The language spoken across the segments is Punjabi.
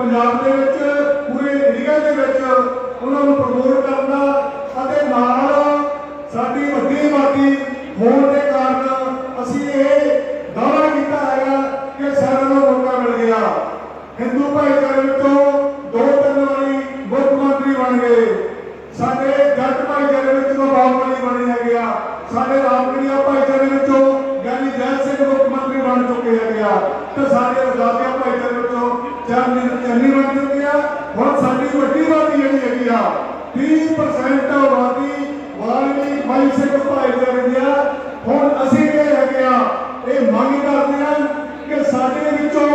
ਪੰਜਾਬ ਦੇ ਵਿੱਚ, ਪੂਰੇ ਏਰੀਆ ਦੇ ਵਿੱਚ ਉਹਨਾਂ ਨੂੰ ਪ੍ਰਮੋਟ ਕਰਨਾ ਅਤੇ ਨਾਲ ਸਾਡੀ ਵੱਡੀ ਆਬਾਦੀ ਹੋਣ ਦੇ ਕਾਰਨ ਅਸੀਂ ਇਹ ਦਾਅਵਾ ਕੀਤਾ ਹੈਗਾ ਕਿ ਸਾਰਿਆਂ ਨੂੰ ਮੌਕਾ ਮਿਲ ਗਿਆ। ਹਿੰਦੂ ਭਾਈਚਾਰੇ ਵਿੱਚੋਂ ਦੋ ਤਿੰਨ ਵਾਰੀ ਮੁੱਖ ਮੰਤਰੀ ਬਣ ਗਏ। ਸਾਡੇ ਜੱਟ ਭਾਈਚਾਰੇ ਵਿੱਚ ਤੋਂ ਬਾਹਮਣੀ ਬਣੇ ਹੈਗੇ ਆ ਸਾਡੇ ਰਾਮਗੜੀਆ ਭਾਈਚਾਰੇ ਵਿੱਚੋਂ ਗਿਆਨੀ ਜੈਲ ਸਿੰਘ ਮੁੱਖ ਮੰਤਰੀ ਬਣ ਚੁੱਕੇ ਹੈਗੇ ਆ। ਤੇ ਸਾਡੇ ਰਜ਼ਾਕਿਆ ਅਸੀਂ ਇਹ ਹੈਗੇ ਆ ਇਹ ਮੰਗ ਕਰਦੇ ਆ ਕਿ ਸਾਡੇ ਵਿੱਚੋਂ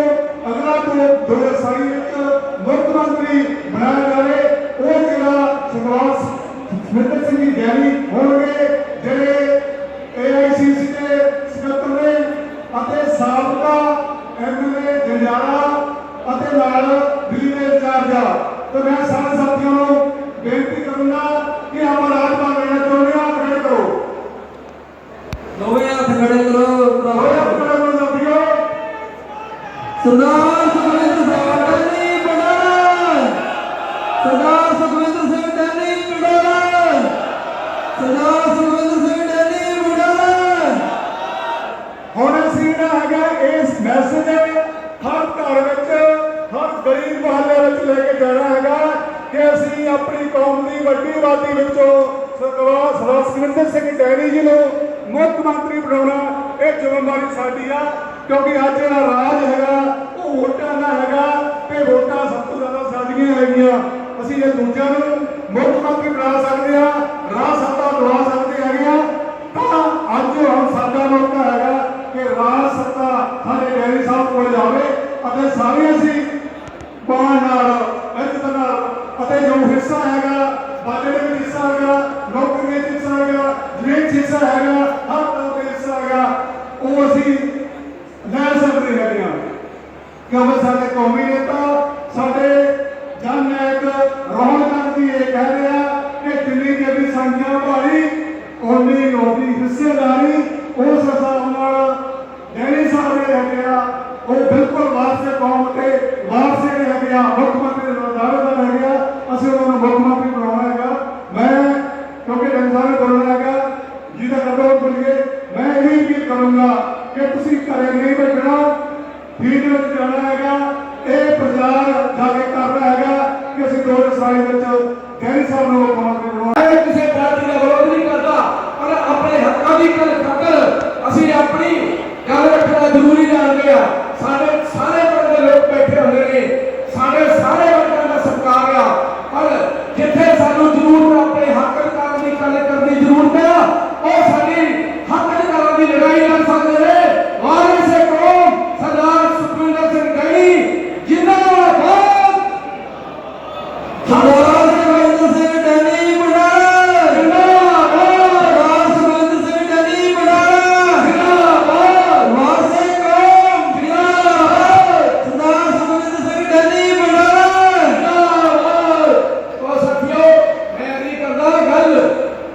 ਅਗਲਾ ਤੋਂ 2027 ਵਿੱਚ ਮੁੱਖ ਮੰਤਰੀ ਬਣਾਇਆ ਜਾਵੇ, ਉਹ ਜਿਹੜਾ ਸਰਦਾਰ ਸੁਖਵਿੰਦਰ ਸਿੰਘ ਗਿਆਨੀ ਹੋਣਗੇ, ਜਿਹੜੇ ਏਆਈਸੀਸੀ ਦੇ ਸਕੱਤਰ ਨੇ ਅਤੇ ਸਾਬਕਾ ਐਮਐਲਏ ਜੰਡਿਆਲਾ ਅਤੇ ਨਾਲ ਦਿੱਲੀ ਦੇ ਇੰਚਾਰਜ ਆ। ਤੇ ਮੈਂ ਸਾਰੇ ਸਾਥੀਆਂ ਨੂੰ ਬੇਨਤੀ ਕਰੂੰਗਾ ਸਰਦਾਰ ਸੁਖਵਿੰਦਰ ਸਿੰਘ ਡੈਨੀ ਪੜਾਣ ਸਰਦਾਰ ਸੁਖਵਿੰਦਰ ਸਿੰਘ ਡੈਨੀ ਪੜਾਣ ਸਰਦਾਰ ਸੁਖਵਿੰਦਰ ਸਿੰਘ ਡੈਨੀ ਪੜਾਣ ਹੁਣ ਅਸੀਂ ਜਿਹੜਾ ਹੈਗਾ ਇਸ ਮੈਸੇਜ ਹਰ ਘਰ ਵਿੱਚ, ਹਰ ਗਰੀਬ ਮੁਹੱਲੇ ਵਿੱਚ ਲੈ ਕੇ ਜਾਣਾ ਹੈਗਾ ਕਿ ਅਸੀਂ ਆਪਣੀ ਕੌਮ ਦੀ ਵੱਡੀ ਆਬਾਦੀ ਵਿੱਚੋਂ ਸਰਦਾਰ ਸਰਦਾਰ ਸੁਖਵਿੰਦਰ ਸਿੰਘ ਡੈਨੀ ਜੀ ਨੂੰ ਮੁੱਖ ਮੰਤਰੀ ਬਣਾਉਣਾ, ਇਹ ਜ਼ਿੰਮੇਵਾਰੀ ਸਾਡੀ ਆ। ਕਿਉਂਕਿ ਅੱਜ ਜਿਹੜਾ ਰਾਜ ਹੈਗਾ, ਉਹ ਵੋਟਾਂ ਦਾ ਹੈਗਾ ਤੇ ਵੋਟਾਂ ਸਭ ਤੋਂ ਜ਼ਿਆਦਾ ਸਾਡੀਆਂ ਹੈਗੀਆਂ। ਅਸੀਂ ਇਹ ਦੂਜਿਆਂ ਨੂੰ ਮੁੱਖ ਮੰਤਰੀ ਬਣਾ ਸਕਦੇ ਆ ਰਾਜ ਸੱਤਾ ਦਵਾ ਸਕਦੇ ਹੈਗੇ ਆ ਤਾਂ ਅੱਜ ਹੁਣ ਸਾਡਾ ਮੌਕਾ ਹੈਗਾ ਕਿ ਰਾਜ ਸੱਤਾ ਸਾਡੇ ਡੈਰੀ ਸਾਹਿਬ ਕੋਲ ਜਾਵੇ ਅਤੇ ਸਾਰੇ ਅਸੀਂ ਪਾਣ ਨਾਲ ਇੱਜ਼ਤ ਨਾਲ ਅਤੇ ਜੋ ਹਿੱਸਾ ਹੈਗਾ ਬਜਟ ਵਿੱਚ ਹਿੱਸਾ ਹੈਗਾ ਨੌਕਰੀ ਵਿੱਚ ਹਿੱਸਾ ਹੈਗਾ, ਜ਼ਮੀਨ ਹਿੱਸਾ ਹੈਗਾ ਅਸੀਂ ਦੋ ਸਾਲ ਵਿੱਚ ਗੈਰੀ ਸਾਹਿਬ ਨੂੰ ਮੁੱਖ ਮੰਤਰੀ ਬਣਾਉਣਾ ਮੈਂ ਕਿਸੇ ਪਾਰਟੀ ਦਾ ਵਿਰੋਧ ਨਹੀਂ ਕਰਦਾ ਪਰ ਆਪਣੇ ਹੱਕਾਂ ਦੀ ਗੱਲ ਖਾਤਰ ਅਸੀਂ ਆਪਣੀ ਗੱਲ ਰੱਖਣਾ ਜ਼ਰੂਰੀ ਜਾਣਦੇ ਆ ਸਾਡੇ ਸਾਰੇ ਵਰਗ ਦੇ ਲੋਕ ਬੈਠੇ ਹੁੰਦੇ ਨੇ ਸਾਡੇ ਸਾਰੇ ਵਰਗਾਂ ਦਾ ਸਤਿਕਾਰ ਆ ਪਰ ਜਿੱਥੇ ਸਾਨੂੰ ਜ਼ਰੂਰਤ ਆਪਣੇ ਹੱਕ ਅਧਿਕਾਰਾਂ ਦੀ ਗੱਲ ਕਰਨ ਦੀ ਜ਼ਰੂਰਤ ਆ ਉਹ ਸਾਡੀ ਹੱਕ ਅਧਿਕਾਰਾਂ ਦੀ ਲੜਾਈ ਲੜ ਸਕਦੇ ਨੇ ਵਾਰਿਸ ਏ ਕੌਮ ਸਰਦਾਰ ਸੁਖਵਿੰਦਰ ਸਿੰਘ ਗਈ ਜਿੰਦਾਬਾਦ ਸਰਦਾਰ ਸੁਖਵਿੰਦਰ ਸਿੰਘ ਡੈਨੀ ਪੜਾਣ ਜਿੰਦਾਬਾਦ ਸਰਦਾਰ ਸੁਖਵਿੰਦਰ ਸਿੰਘ ਡੈਨੀ ਪੜਾਣ ਜਿੰਦਾਬਾਦ ਵਾਰਸੇ ਕੌਮ ਜਿੰਦਾਬਾਦ ਸਰਦਾਰ ਸੁਖਵਿੰਦਰ ਸਿੰਘ ਡੈਨੀ ਪੜਾਣ ਉਹ ਸਾਥੀਓ ਮੈਂ ਨਹੀਂ ਕਰਦਾ ਗੱਲ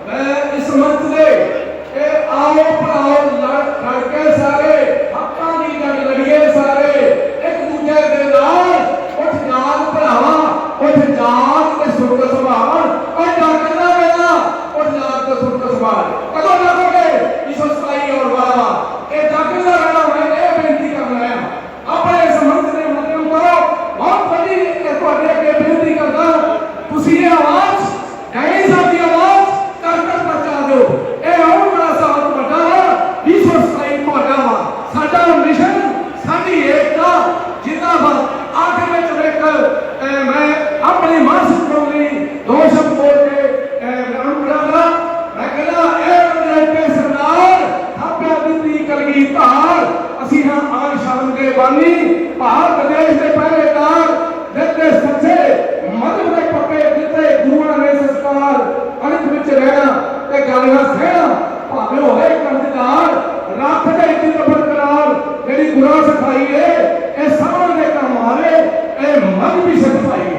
ਮੈਂ ਇਸ ਮੰਚ ਦੇ ਇਹ ਆਓ ਭਰਾਓ ਲੜ ਲੜ ਕੇ ਸਾਰੇ ਹੱਕਾਂ ਦੀ ਗੱਲ ਲੜੀਏ ਸਾਰੇ ਇੱਕ ਦੂਜੇ ਦੇ ਨਾਲ ਉੱਠ ਜਾਗ ਭਰਾਵਾ ਉੱਠ ਜਾਗ ਤੇ ਸੁਰਗ ਸੰਭਾਲ ਉਹ ਜਾਗਣਾ ਵੇਲਾ ਉੱਠ ਜਾਗ ਤੇ ਸੁਰਗ ਸੰਭਾਲ ਕਦੋਂ ਜਾਗੋਗੇ ਇਸ ਸਤਾਈ ਔਰ ਵਾਲਾ ਇਹ ਜਾਗਣਾ ਵੇਲਾ ਮੈਂ ਇਹ ਬੇਨਤੀ ਕਰ ਰਿਹਾ ਆਪਣੇ ਇਸ ਮੰਚ ਦੇ ਮਾਧਿਅਮ ਕਰੋ ਬਹੁਤ ਵੱਡੀ ਇਹ ਤੁਹਾਡੇ ਅੱਗੇ ਬੇਨਤੀ ਕਰਦਾ ਤੁਸੀਂ ਇਹ ਆਵਾਜ਼ ਕਹੀ ਸਾਡੀ ਆਵਾਜ਼ ਕਰ ਕਰ ਪਹੁੰਚਾ ਦਿਓ ਇਹ ਆਉਣ ਵਾਲਾ ਸਾਲ ਵੱਡਾ ਵਾ 227 ਤੁਹਾਡਾ ਵਾ ਸਾਡਾ ਮਿਸ਼ਨ ਸਾਡੀ ਏਕਤਾ ਜਿੰਦਾਬਾਦ ਆਖਰ ਵਿੱਚ ਇੱਕ ਅਹ, ਮੈਂ ਆਪਣੀ ਮਾਨਸਿਕ ਪ੍ਰੋਗਰਾਮ ਲਈ ਦੋ ਸ਼ਬਦ ਬੋਲ ਕੇ ਵਿਰਾਮ ਕਰਾਂਗਾ ਮੈਂ ਕਹਿੰਦਾ ਇਹ ਅੰਗਰੇਜ਼ੇ ਸਰਦਾਰ ਥਾਪਿਆ ਦਿੱਤੀ ਕਲਗੀ ਧਾਰ ਅਸੀਂ ਹਾਂ ਆਨ ਸ਼ਾਨ ਦੇ ਬਾਨੀ ਭਾਰਤ ਦੇਸ਼ ਦੇ ਪਹਿਰੇਦਾਰ ਦਿੱਤੇ ਸੱਚੇ ਮਦਦ ਦੇ ਪੱਕੇ ਦਿੱਤੇ ਗੁਰੂਆਂ ਨੇ ਸੰਸਕਾਰ ਅਣਖ ਵਿੱਚ ਰਹਿਣਾ ਤੇ ਗਾਲੀਆਂ ਸਹਿਣਾ ਭਾਵੇਂ ਹੋਵੇ ਕੰਦਕਾਰ ਰੱਖ ਦੇ ਇੱਜ਼ਤ ਬਰਕਰਾਰ ਜਿਹੜੀ ਗੁਰਾਂ ਇਹ ਸਭਨਾਂ ਦੇ ਕੰਮ ਆਵੇ ਇਹ ਮਨ ਵੀ ਸਿਖਾਈ